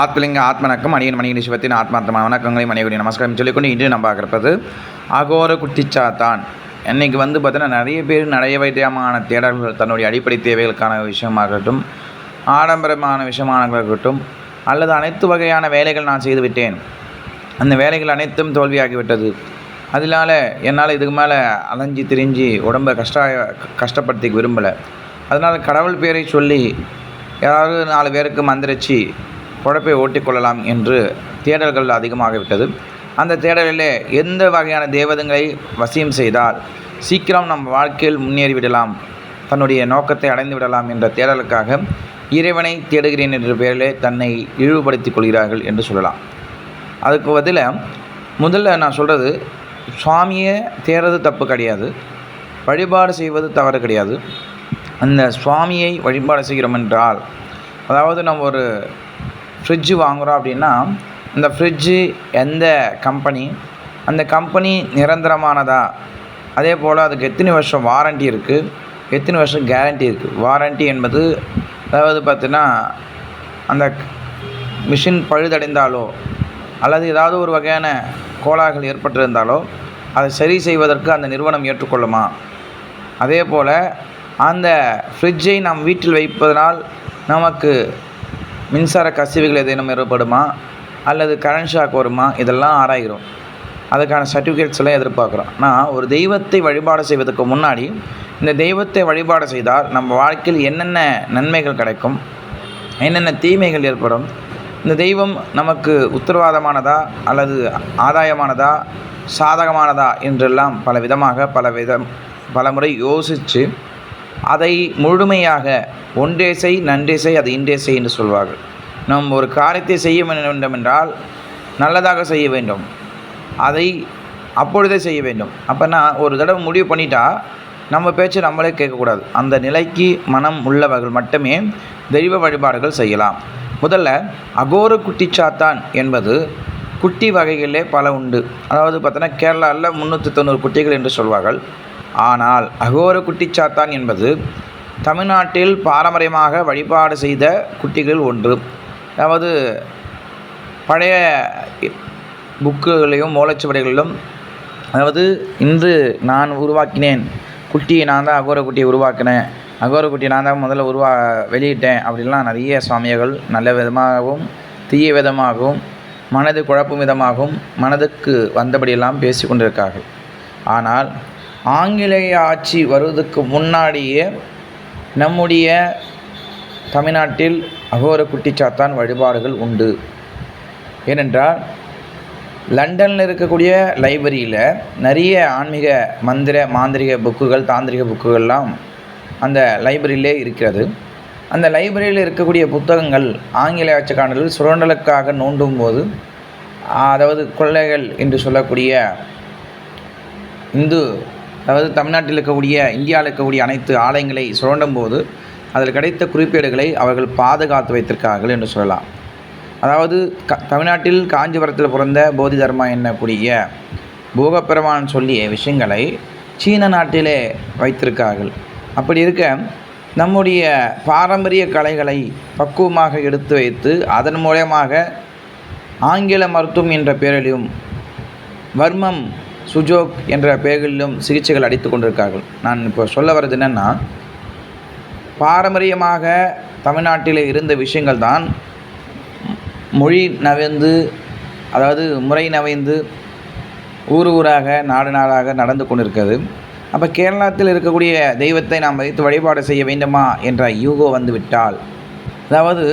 ஆத்மலிங்க ஆத்மனக்கம் மணியன் மணியின் சிவத்தின் ஆத்மார்த்தமான வணக்கங்களை மணியகுடி நமஸ்காரம் சொல்லிக்கொண்டு இன்று நம்ம பார்க்குறது அகோர குட்டிச்சாத்தான் இன்னைக்கு வந்து பார்த்தீங்கன்னா நிறைய பேர் நிறைய வைத்தியமான தேடல்கள் தன்னுடைய அடிப்படை தேவைகளுக்கான விஷயமாகட்டும் ஆடம்பரமான விஷயமானதாகட்டும் அல்லது அனைத்து வகையான வேலைகள் நான் செய்துவிட்டேன் அந்த வேலைகள் அனைத்தும் தோல்வியாகிவிட்டது. அதனால என்னால் இதுக்கு மேலே அலைஞ்சி திரிஞ்சு உடம்பை கஷ்ட கஷ்டப்படுத்திக்க விரும்பலை. அதனால் கடவுள் பேரை சொல்லி யாராவது நாலு பேருக்கு மந்திரிச்சு குழப்பை ஓட்டிக்கொள்ளலாம் என்று தேடல்கள் அதிகமாகிவிட்டது. அந்த தேடலிலே எந்த வகையான தேவதங்களை வசியம் செய்தால் சீக்கிரம் நம் வாழ்க்கையில் முன்னேறிவிடலாம் தன்னுடைய நோக்கத்தை அடைந்து விடலாம் என்ற தேடலுக்காக இறைவனை தேடுகிறேன் என்ற பெயரிலே தன்னை இழிவுபடுத்திக் கொள்கிறார்கள் என்று சொல்லலாம். அதுக்கு பதிலாக முதல்ல நான் சொல்கிறது சுவாமியை தேடுறது தப்பு கிடையாது வழிபாடு செய்வது தவறு கிடையாது. அந்த சுவாமியை வழிபாடு செய்கிறோம் என்றால் அதாவது நம்ம ஒரு ஃப்ரிட்ஜு வாங்குகிறோம் அப்படின்னா அந்த ஃப்ரிட்ஜு எந்த கம்பெனி அந்த கம்பெனி நிரந்தரமானதா? அதே போல் அதுக்கு எத்தனை வருஷம் வாரண்ட்டி இருக்குது எத்தனை வருஷம் கேரண்டி இருக்குது வாரண்ட்டி என்பது அதாவது பார்த்தீங்கன்னா அந்த மிஷின் பழுதடைந்தாலோ அல்லது ஏதாவது ஒரு வகையான கோளாறுகள் ஏற்பட்டிருந்தாலோ அதை சரி செய்வதற்கு அந்த நிறுவனம் ஏற்றுக்கொள்ளுமா? அதே போல் அந்த ஃப்ரிட்ஜை நாம் வீட்டில் வைப்பதனால் நமக்கு மின்சார கசிவுகள் ஏதேனும் ஏற்படுமா? அல்லது கரண்ட் ஷாக் வருமா? இதெல்லாம் ஆராய்கிறோம். அதுக்கான சர்டிஃபிகேட்ஸ் எல்லாம் எதிர்பார்க்குறோம். ஆனால் ஒரு தெய்வத்தை வழிபாடு செய்வதற்கு முன்னாடி இந்த தெய்வத்தை வழிபாடு செய்தால் நம்ம வாழ்க்கையில் என்னென்ன நன்மைகள் கிடைக்கும்? என்னென்ன தீமைகள் ஏற்படும்? இந்த தெய்வம் நமக்கு உத்தரவாதமானதா? அல்லது ஆதாயமானதா? சாதகமானதா? என்றெல்லாம் பல விதமாக பல விதம் பல முறை யோசித்து அதை முழுமையாக ஒன்றே செய் நன்றே செய் அது இன்றே செய் என்று சொல்வார்கள். நாம் ஒரு காரியத்தை செய்ய வேண்டும் என்றால் நல்லதாக செய்ய வேண்டும். அதை அப்பொழுதே செய்ய வேண்டும். அப்போ நான் ஒரு தடவை முடிவு பண்ணிட்டா நம்ம பேச்சு நம்மளே கேட்கக்கூடாது. அந்த நிலைக்கு மனம் உள்ளவர்கள் மட்டுமே தெய்வ வழிபாடுகள் செய்யலாம். முதல்ல அகோர குட்டிச்சாத்தான் என்பது குட்டி வகைகளிலே பல உண்டு. அதாவது பார்த்தோன்னா கேரளாவில் முந்நூற்றி தொண்ணூறு குட்டிகள் என்று சொல்வார்கள். ஆனால் அகோர குட்டிச்சாத்தான் என்பது தமிழ்நாட்டில் பாரம்பரியமாக வழிபாடு செய்த குட்டிகள் ஒன்று. அதாவது பழைய புக்குகளையும் ஓலைச்சுவடிகளிலும் அதாவது இன்று நான் உருவாக்கினேன் குட்டியை நான் தான் அகோர குட்டியை உருவாக்கினேன். அகோர குட்டியை நான் தான் முதல்ல உருவா வெளியிட்டேன் அப்படின்லாம் நிறைய சுவாமிகள் நல்ல விதமாகவும் தீய விதமாகவும் மனது குழப்பும் விதமாகவும் மனதுக்கு வந்தபடியெல்லாம் பேசி கொண்டிருக்கார்கள். ஆனால் ஆங்கிலேய ஆட்சி வருவதற்கு முன்னாடியே நம்முடைய தமிழ்நாட்டில் அகோர குட்டிச்சாத்தான் வழிபாடுகள் உண்டு. ஏனென்றால் லண்டனில் இருக்கக்கூடிய லைப்ரரியில் நிறைய ஆன்மீக மந்திர மாந்திரிக புக்குகள் தாந்திரிக புக்குகள்லாம் அந்த லைப்ரரியிலே இருக்கிறது. அந்த லைப்ரரியில் இருக்கக்கூடிய புத்தகங்கள் ஆங்கில ஆட்சிக்காரர்கள் சுரண்டலுக்காக நோண்டும் போது அதாவது கொள்ளைகள் என்று சொல்லக்கூடிய இந்து அதாவது தமிழ்நாட்டில் இருக்கக்கூடிய இந்தியாவில் இருக்கக்கூடிய அனைத்து ஆலயங்களை சுரண்டும் போது அதில் கிடைத்த குறிப்பேடுகளை அவர்கள் பாதுகாத்து வைத்திருக்கார்கள் என்று சொல்லலாம். அதாவது க தமிழ்நாட்டில் காஞ்சிபுரத்தில் பிறந்த போதி தர்மா என்னக்கூடிய போகப்பெருமான் சொல்லிய விஷயங்களை சீன நாட்டிலே வைத்திருக்கார்கள் அப்படி இருக்க நம்முடைய பாரம்பரிய கலைகளை பக்குவமாக எடுத்து வைத்து அதன் மூலயமாக ஆங்கில மருத்துவம் என்ற பேரிலும் வர்மம் சுஜோக் என்ற பெயர்களிலும் சிகிச்சைகள் அடித்து கொண்டிருக்கார்கள். நான் இப்போ சொல்ல வர்றது என்னென்னா பாரம்பரியமாக தமிழ்நாட்டில் இருந்த விஷயங்கள் தான் மொழி நவைந்து அதாவது முறை நவைந்து ஊர் ஊராக நாடு நாடாக நடந்து கொண்டிருக்கிறது. அப்போ கேரளத்தில் இருக்கக்கூடிய தெய்வத்தை நாம் வைத்து வழிபாடு செய்ய வேண்டுமா என்ற யூகோ வந்துவிட்டால் அதாவது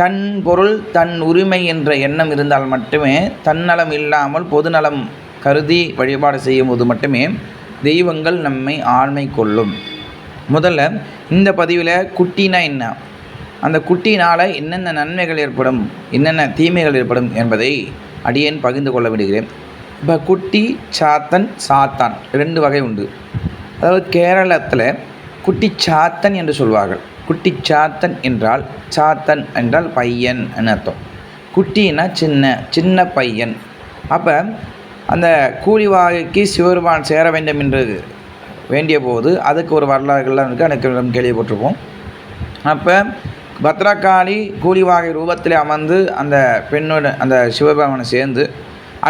தன் பொருள் தன் உரிமை என்ற எண்ணம் இருந்தால் மட்டுமே தன்னலம் இல்லாமல் பொதுநலம் கருதி வழிபாடு செய்யும் போது மட்டுமே தெய்வங்கள் நம்மை ஆண்மை கொள்ளும். முதல்ல இந்த பதிவில் குட்டினா என்ன? அந்த குட்டினால் என்னென்ன நன்மைகள் ஏற்படும்? என்னென்ன தீமைகள் ஏற்படும் என்பதை அடியேன் பகிர்ந்து கொள்ள விடுகிறேன். இப்போ குட்டி சாத்தன் சாத்தான் ரெண்டு வகை உண்டு. அதாவது கேரளத்தில் குட்டி சாத்தன் என்று சொல்வார்கள். குட்டி சாத்தன் என்றால் சாத்தன் என்றால் பையன் அர்த்தம். குட்டினா சின்ன சின்ன பையன். அப்போ அந்த கூலிவாகைக்கு சிவருமான் சேர வேண்டும் என்று வேண்டிய போது அதுக்கு ஒரு வரலாறுகள்லாம் இருக்குது எனக்கு கேள்விப்பட்டிருப்போம். அப்போ பத்ரகாளி கூலிவாகை ரூபத்தில் அமர்ந்து அந்த பெண்ணோட அந்த சிவபெருமானை சேர்ந்து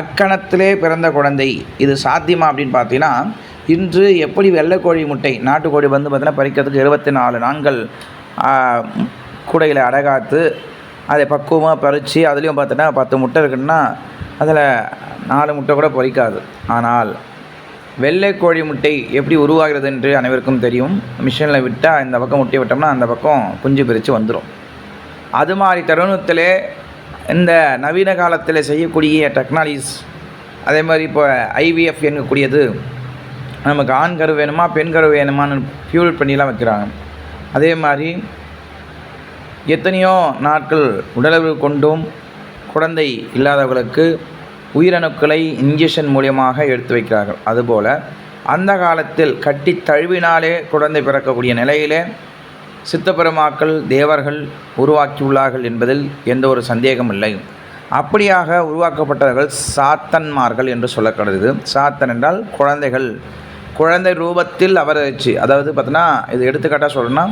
அக்கணத்திலே பிறந்த குழந்தை இது சாத்தியமா அப்படின்னு பார்த்தீங்கன்னா இன்று எப்படி வெள்ளைக்கோழி முட்டை நாட்டுக்கோழி வந்து பார்த்தீங்கன்னா பறிக்கிறதுக்கு இருபத்தி நாலு நாட்கள் கூடையில் அடகாத்து அதை பக்குவமாக பறித்து அதுலேயும் பார்த்தோன்னா பத்து முட்டை இருக்குன்னா அதில் நாலு முட்டை கூட பொறிக்காது. ஆனால் வெள்ளை கோழி முட்டை எப்படி உருவாகிறது என்று அனைவருக்கும் தெரியும். மிஷினில் விட்டால் இந்த பக்கம் முட்டை விட்டோம்னா அந்த பக்கம் குஞ்சு பிரித்து வந்துடும் அது மாதிரி தருணத்தில் இந்த நவீன காலத்தில் செய்யக்கூடிய டெக்னாலஜிஸ் அதே மாதிரி இப்போ ஐவிஎஃப் என்கக்கூடியது நமக்கு ஆண் கரு வேணுமா பெண் கரு வேணுமான்னு ஃபியூல் பண்ணிலாம் வைக்கிறாங்க. அதே மாதிரி எத்தனையோ நாட்கள் உடலவு கொண்டும் குழந்தை இல்லாதவர்களுக்கு உயிரணுக்களை இன்ஜெக்ஷன் மூலியமாக எடுத்து வைக்கிறார்கள். அதுபோல் அந்த காலத்தில் கட்டி தழுவினாலே குழந்தை பிறக்கக்கூடிய நிலையிலே சித்தப்பெருமாக்கள் தேவர்கள் உருவாக்கியுள்ளார்கள் என்பதில் எந்த ஒரு சந்தேகம் இல்லை. அப்படியாக உருவாக்கப்பட்டவர்கள் சாத்தன்மார்கள் என்று சொல்லப்படுது சாத்தன் என்றால் குழந்தைகள். குழந்தை ரூபத்தில் அவரச்சு அதாவது பார்த்தோன்னா இது எடுத்துக்காட்டாக சொல்லணும்னா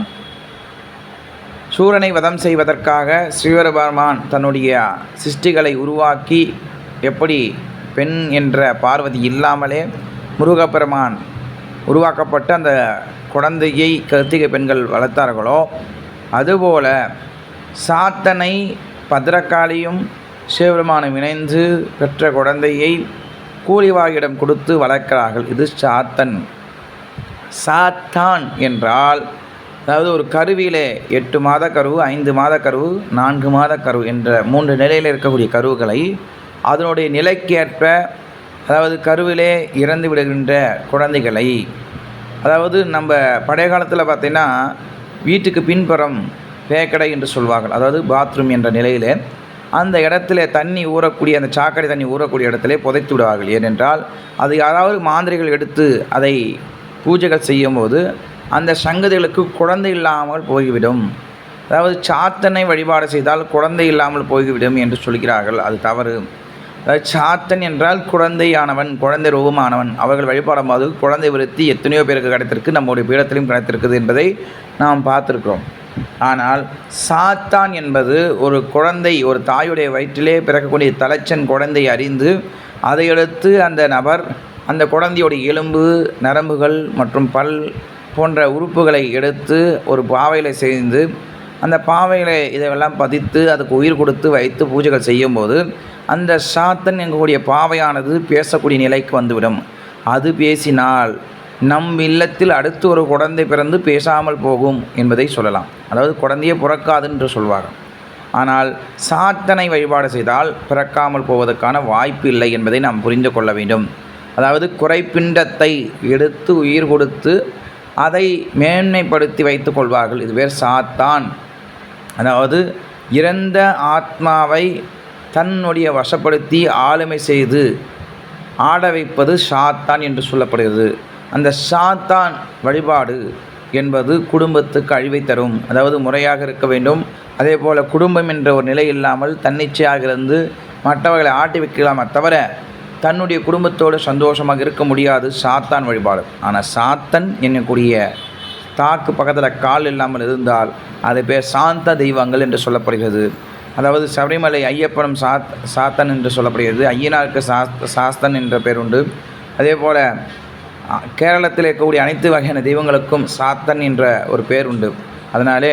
சூரனை வதம் செய்வதற்காக ஸ்ரீவரபெருமான் தன்னுடைய சிருஷ்டிகளை உருவாக்கி எப்படி பெண் என்ற பார்வதி இல்லாமலே முருகப்பெருமான் உருவாக்கப்பட்டு அந்த குழந்தையை கருத்திகை பெண்கள் வளர்த்தார்களோ அதுபோல சாத்தனை பத்ரகாளியும் சிவபெருமானும் இணைந்து பெற்ற குழந்தையை கூலிவாயிடம் கொடுத்து வளர்க்கிறார்கள். இது சாத்தன். சாத்தான் என்றால் அதாவது ஒரு கருவியிலே எட்டு மாத கருவு ஐந்து மாத கருவு நான்கு மாத கருவு என்ற மூன்று நிலையில் இருக்கக்கூடிய கருவுகளை அதனுடைய நிலைக்கேற்ப அதாவது கருவிலே இறந்து விடுகின்ற குழந்தைகளை அதாவது நம்ம பழைய காலத்தில் பார்த்திங்கன்னா வீட்டுக்கு பின்புறம் பேக்கடை என்று சொல்வார்கள். அதாவது பாத்ரூம் என்ற நிலையில் அந்த இடத்துல தண்ணி ஊறக்கூடிய அந்த சாக்கடை தண்ணி ஊறக்கூடிய இடத்துல புதைத்து விடுவார்கள். ஏனென்றால் அது யாராவது மாந்திரிகள் எடுத்து அதை பூஜைகள் செய்யும்போது அந்த சங்கதிகளுக்கு குழந்தை இல்லாமல் போய்விடும். அதாவது சாத்தனை வழிபாடு செய்தால் குழந்தை இல்லாமல் போய்விடும் என்று சொல்கிறார்கள். அது தவறு. அதாவது சாத்தன் என்றால் குழந்தையானவன் குழந்தை ரூபமானவன். அவர்கள் வழிபாடும் போது குழந்தை விருத்தி எத்தனையோ பேருக்கு கிடைத்திருக்கு நம்முடைய பீடத்திலும் கிடைத்திருக்குது என்பதை நாம் பார்த்துருக்கிறோம். ஆனால் சாத்தான் என்பது ஒரு குழந்தை ஒரு தாயுடைய வயிற்றிலே பிறக்கக்கூடிய தலைச்சன் குழந்தை அறிந்து அதையடுத்து அந்த நபர் அந்த குழந்தையுடைய எலும்பு நரம்புகள் மற்றும் பல் போன்ற உறுப்புகளை எடுத்து ஒரு பாவையில் செய்து அந்த பாவையில் இதையெல்லாம் பதித்து அதுக்கு உயிர் கொடுத்து வைத்து பூஜைகள் செய்யும்போது அந்த சாத்தன் எங்கக்கூடிய பாவையானது பேசக்கூடிய நிலைக்கு வந்துவிடும். அது பேசினால் நம் இல்லத்தில் அடுத்து ஒரு குழந்தை பிறந்து பேசாமல் போகும் என்பதை சொல்லலாம். அதாவது குழந்தையே பிறக்காது என்று சொல்வார்கள். ஆனால் சாத்தனை வழிபாடு செய்தால் பிறக்காமல் போவதற்கான வாய்ப்பு இல்லை என்பதை நாம் புரிந்து கொள்ள வேண்டும். அதாவது குறைப்பிண்டத்தை எடுத்து உயிர் கொடுத்து அதை மேன்மைப்படுத்தி வைத்து கொள்வார்கள். இது பேர் சாத்தான். அதாவது இறந்த ஆத்மாவை தன்னுடைய வசப்படுத்தி ஆளுமை செய்து ஆட வைப்பது சாத்தான் என்று சொல்லப்படுகிறது. அந்த சாத்தான் வழிபாடு என்பது குடும்பத்துக்கு அழிவை தரும். அதாவது முறையாக இருக்க வேண்டும். அதே போல் குடும்பம் என்ற ஒரு நிலை இல்லாமல் தன்னிச்சையாக இருந்து மற்றவர்களை ஆட்டி வைக்கலாமே? தவிர தன்னுடைய குடும்பத்தோடு சந்தோஷமாக இருக்க முடியாது. சாத்தான் வழிபாடு. ஆனால் சாத்தன் என்னக்கூடிய தாக்கு பக்கத்தில் கால் இல்லாமல் இருந்தால் அது பேர் சாந்த தெய்வங்கள் என்று சொல்லப்படுகிறது. அதாவது சபரிமலை ஐயப்பனும் சாத் சாத்தன் என்று சொல்லப்படுகிறது. ஐயனாருக்கு சாஸ்த சாஸ்தன் என்ற பேர் உண்டு. அதே போல் கேரளத்தில் இருக்கக்கூடிய அனைத்து வகையான தெய்வங்களுக்கும் சாத்தன் என்ற ஒரு பேர் உண்டு. அதனாலே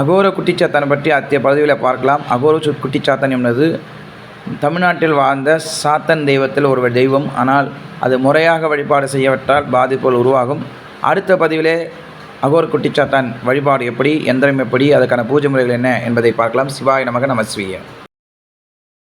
அகோர குட்டிச்சாத்தனை பற்றி அத்திய பகுதியில் பார்க்கலாம். அகோர குட்டிச்சாத்தன் என்பது தமிழ்நாட்டில் வாழ்ந்த சாத்தன் தெய்வத்தில் ஒரு தெய்வம். ஆனால் அது முறையாக வழிபாடு செய்யப்பட்டால் பாதிப்புகள் உருவாகும். அடுத்த பதிவிலே அகோர் குட்டிச்சாத்தான் வழிபாடு எப்படி எந்திரம் எப்படி அதுக்கான பூஜை முறைகள் என்ன என்பதை பார்க்கலாம். சிவாய நமக நமஸ்வீய.